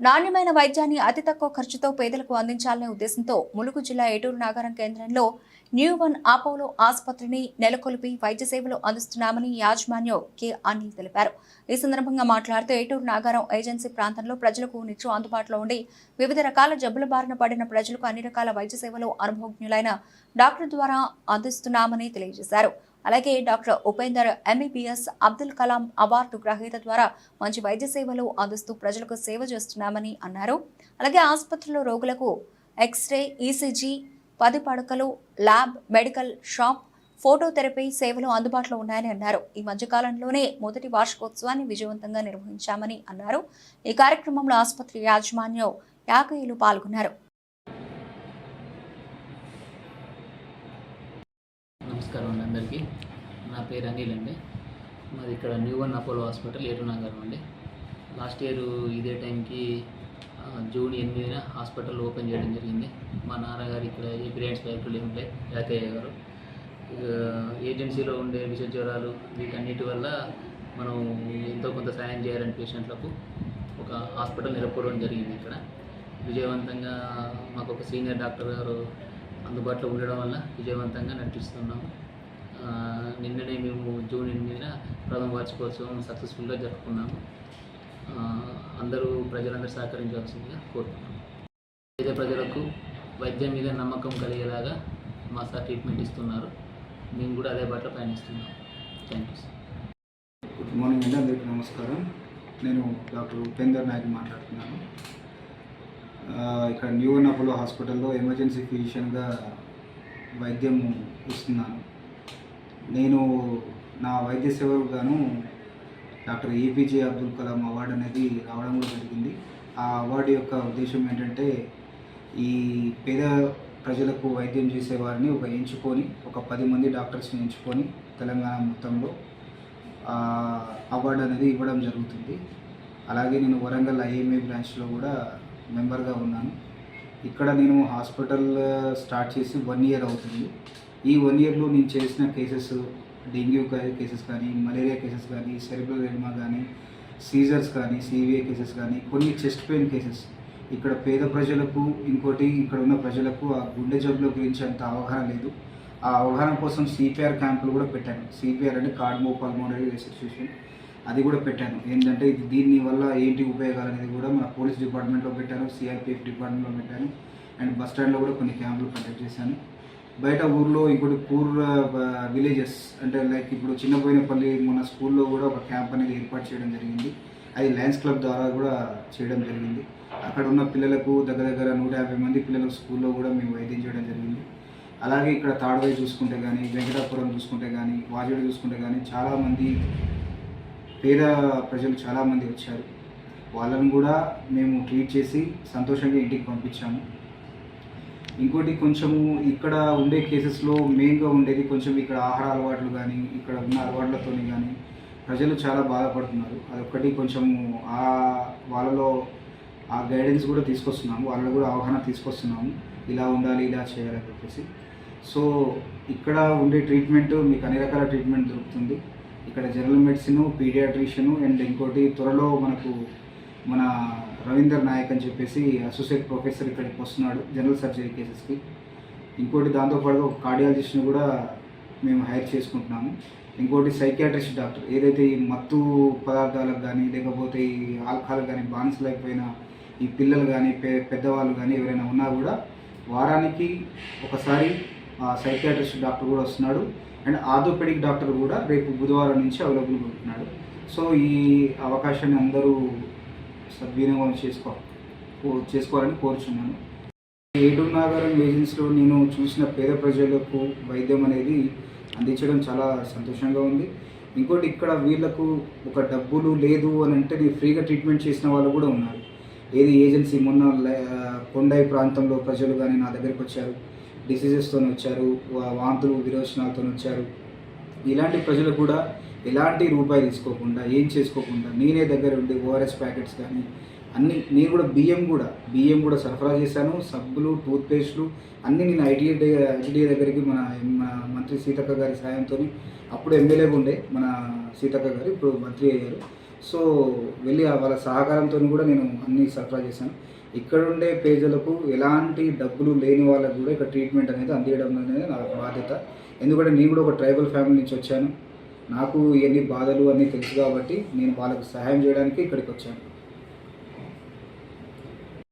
నాణ్యమైన వైద్యాన్ని అతి తక్కువ ఖర్చుతో పేదలకు అందించాలనే ఉద్దేశంతో ములుగు జిల్లా ఏటూరు నాగారం కేంద్రంలో న్యూ వన్ ఆపోలో ఆసుపత్రిని నెలకొల్పి వైద్య సేవలు అందిస్తున్నామని యాజమాన్యం కె అనిల్ తెలిపారు. ఈ సందర్భంగా మాట్లాడుతూ ఏటూరు నాగారం ఏజెన్సీ ప్రాంతంలో ప్రజలకు నిత్యం అందుబాటులో ఉండి వివిధ రకాల జబ్బుల బారిన పడిన ప్రజలకు అన్ని రకాల వైద్య సేవలు అనుభవజ్ఞులైన డాక్టర్ ద్వారా అందిస్తున్నామని తెలియజేశారు. అలాగే doctor Upender MBBS Abdul Kalam award గ్రహీత ద్వారా మంచి వైద్య సేవలు అందిస్తూ ప్రజలకు సేవ చేస్తున్నామని అన్నారు. అలాగే ఆసుపత్రిలో రోగులకు ఎక్స్రే ఈసీజీ పది పడకలు ల్యాబ్ మెడికల్ షాప్ ఫోటోథెరపీ సేవలు అందుబాటులో ఉన్నాయని అన్నారు. ఈ మధ్యకాలంలోనే మొదటి వార్షికోత్సవాన్ని విజయవంతంగా నిర్వహించామని అన్నారు. ఈ కార్యక్రమంలో ఆసుపత్రి యాజమాన్యం యాకయ్యలు పాల్గొన్నారు. నమస్కారం అండి అందరికీ. నా పేరు అనిల్ అండి. మాది ఇక్కడ new one Apollo hospital Eturnagaram అండి. లాస్ట్ ఇయర్ ఇదే టైంకి జూన్ ఎనిమిదిన హాస్పిటల్ ఓపెన్ చేయడం జరిగింది. మా నాన్నగారు ఇక్కడ ఏ బ్రెయిన్స్ ఫ్యాక్టరీలు ఉంటాయి యాకయ్య గారు. ఇక ఏజెన్సీలో ఉండే విష జ్వరాలు వీటన్నిటి వల్ల మనం ఎంతో కొంత సాయం చేయాలని పేషెంట్లకు ఒక హాస్పిటల్ నిలబడడం జరిగింది ఇక్కడ. విజయవంతంగా మాకు ఒక సీనియర్ డాక్టర్ గారు అందుబాటులో ఉండడం వల్ల విజయవంతంగా నటిస్తున్నాము నిన్ననే మేము జూన్ ఎనిమిదిన ప్రథమ వార్షికోత్సవం సక్సెస్ఫుల్గా జరుపుకున్నాము. అందరూ ప్రజలందరూ సహకరించాల్సిందిగా కోరుతున్నాము. పేద ప్రజలకు వైద్యం మీద నమ్మకం కలిగేలాగా మా సార్ ట్రీట్మెంట్ ఇస్తున్నారు. మేము కూడా అదే బాటలో పయనిస్తున్నాం thank you sir. Good morning అండి అందరికీ నమస్కారం. నేను డాక్టర్ ఉపేందర్ నాయక్ మాట్లాడుతున్నాను. ఇక్కడ న్యూ అపోలో హాస్పిటల్లో ఎమర్జెన్సీ ఫిజిషియన్గా వైద్యం ఇస్తున్నాను. నేను నా వైద్య సేవకు గాను doctor APJ Abdul Kalam award అనేది రావడం కూడా జరిగింది. ఆ అవార్డు యొక్క ఉద్దేశం ఏంటంటే ఈ పేద ప్రజలకు వైద్యం చేసే వారిని ఒక ఎంచుకొని ఒక పది మంది డాక్టర్స్ని ఎంచుకొని తెలంగాణ మొత్తంలో అవార్డు అనేది ఇవ్వడం జరుగుతుంది. అలాగే నేను వరంగల్ ఐఎంఏ బ్రాంచ్లో కూడా మెంబర్గా ఉన్నాను. ఇక్కడ నేను హాస్పిటల్ స్టార్ట్ చేసి వన్ ఇయర్ అవుతుంది. ఈ వన్ ఇయర్లో నేను చేసిన కేసెస్ డెంగ్యూ కేసెస్ కానీ మలేరియా కేసెస్ కానీ సెరిబ్రల్ ఎడ్మా కానీ సీజర్స్ కానీ సీవీఏ కేసెస్ కానీ కొన్ని చెస్ట్ పెయిన్ కేసెస్ ఇక్కడ పేద ప్రజలకు ఇంకోటి ఇక్కడ ఉన్న ప్రజలకు ఆ గుండె జబ్బుల గురించి అంత అవగాహన లేదు. ఆ అవగాహన కోసం సిపిఆర్ క్యాంపులు కూడా పెట్టాను. సిపిఆర్ అంటే కార్డ్మో పల్మోనరీ రెసిస్ట్రేషన్ అది కూడా పెట్టాను. ఏంటంటే ఇది దీని వల్ల ఏంటి ఉపయోగాలు అనేది కూడా మన పోలీస్ డిపార్ట్మెంట్లో పెట్టాను సిఆర్పిఎఫ్ డిపార్ట్మెంట్లో పెట్టాను. అండ్ బస్ స్టాండ్లో కూడా కొన్ని క్యాంపులు కండక్ట్ చేశాను. బయట ఊర్లో ఇంకోటి పూర్ విలేజెస్ అంటే లైక్ ఇప్పుడు చిన్నపోయినపల్లి మన స్కూల్లో కూడా ఒక క్యాంప్ అనేది ఏర్పాటు చేయడం జరిగింది. అది లయన్స్ క్లబ్ ద్వారా కూడా చేయడం జరిగింది. అక్కడ ఉన్న పిల్లలకు దగ్గర దగ్గర నూట యాభై మంది పిల్లలకు స్కూల్లో కూడా మేము వైద్యం చేయడం జరిగింది. అలాగే ఇక్కడ తాడవై చూసుకుంటే కానీ వెంకటాపురం చూసుకుంటే కానీ వాజేడు చూసుకుంటే కానీ చాలామంది పేద ప్రజలు చాలామంది వచ్చారు. వాళ్ళని కూడా మేము ట్రీట్ చేసి సంతోషంగా ఇంటికి పంపించాము. ఇంకోటి కొంచెము ఇక్కడ ఉండే కేసెస్లో మెయిన్గా ఉండేది కొంచెం ఇక్కడ ఆహార అలవాట్లు కానీ ఇక్కడ ఉన్న అలవాట్లతో కానీ ప్రజలు చాలా బాధపడుతున్నారు. అదొక్కటి కొంచెము ఆ వాళ్ళలో ఆ గైడెన్స్ కూడా తీసుకొస్తున్నాము. వాళ్ళలో కూడా అవగాహన తీసుకొస్తున్నాము. ఇలా ఉండాలి ఇలా చేయాలని చెప్పేసి. సో ఇక్కడ ఉండే ట్రీట్మెంట్ మీకు అన్ని రకాల ట్రీట్మెంట్ దొరుకుతుంది. ఇక్కడ జనరల్ మెడిసిన్ పీడియాట్రిషియన్ అండ్ ఇంకోటి త్వరలో మనకు మన రవీందర్ నాయక్ అని చెప్పేసి అసోసియేట్ ప్రొఫెసర్ ఇక్కడికి వస్తున్నాడు జనరల్ సర్జరీ కేసెస్కి ఇంకోటి దాంతోపాటుగా ఒక కార్డియాలజిస్ట్ని కూడా మేము హైర్ చేసుకుంటున్నాము. ఇంకోటి సైకియాట్రిస్ట్ డాక్టర్ ఏదైతే ఈ మత్తు పదార్థాలకు కానీ లేకపోతే ఈ ఆల్కహాల్ కానీ బానిసలైపోయిన ఈ పిల్లలు కానీ పె పెద్దవాళ్ళు కానీ ఎవరైనా ఉన్నా కూడా వారానికి ఒకసారి సైకియాట్రిస్ట్ డాక్టర్ కూడా వస్తున్నాడు. అండ్ ఆర్థోపెడిక్ డాక్టర్ కూడా రేపు బుధవారం నుంచి అవైలబుల్గా ఉంటున్నాడు. సో ఈ అవకాశాన్ని అందరూ సద్వినియోగం చేసుకో చేసుకోవాలని కోరుచున్నాను. ఏటూరు నాగారం ఏజెన్సీలో నేను చూసిన పేద ప్రజలకు వైద్యం అనేది అందించడం చాలా సంతోషంగా ఉంది. ఇంకోటి ఇక్కడ వీళ్ళకు ఒక డబ్బులు లేదు అని అంటే నేను ఫ్రీగా ట్రీట్మెంట్ చేసిన వాళ్ళు కూడా ఉన్నారు. ఏది ఏజెన్సీ మొన్న లై- ప్రాంతంలో ప్రజలు కానీ నా దగ్గరికి వచ్చారు. డిసీజెస్తో వచ్చారు వా- వాంతులు విరోచనాలతో వచ్చారు ఇలాంటి ప్రజలు కూడా ఎలాంటి రూపాయి తీసుకోకుండా ఏం చేసుకోకుండా నేనే దగ్గర ఉండి ఓఆర్ఎస్ ప్యాకెట్స్ కానీ అన్ని నేను కూడా బియ్యం కూడా బియ్యం కూడా సరఫరా చేశాను సబ్బులు టూత్పేస్ట్లు అన్నీ నేను ఐటీఐ ఐటీఐ దగ్గరికి మన మన మంత్రి సీతక్క గారి సాయంతో అప్పుడు ఎమ్మెల్యేగా ఉండే మన సీతక్క గారు ఇప్పుడు మంత్రి అయ్యారు. సో వెళ్ళి ఆ వాళ్ళ సహకారంతో కూడా నేను అన్ని సరఫరా చేశాను. ఇక్కడ ఉండే పేదలకు ఎలాంటి డబ్బులు లేని వాళ్ళకు కూడా ఇక్కడ ట్రీట్మెంట్ అనేది అందించడం అనేది నా బాధ్యత. ఎందుకంటే నేను కూడా ఒక ట్రైబల్ ఫ్యామిలీ నుంచి వచ్చాను. నాకు ఇవన్నీ బాధలు అన్నీ తెలుసు కాబట్టి నేను వాళ్ళకు సహాయం చేయడానికి ఇక్కడికి వచ్చాను.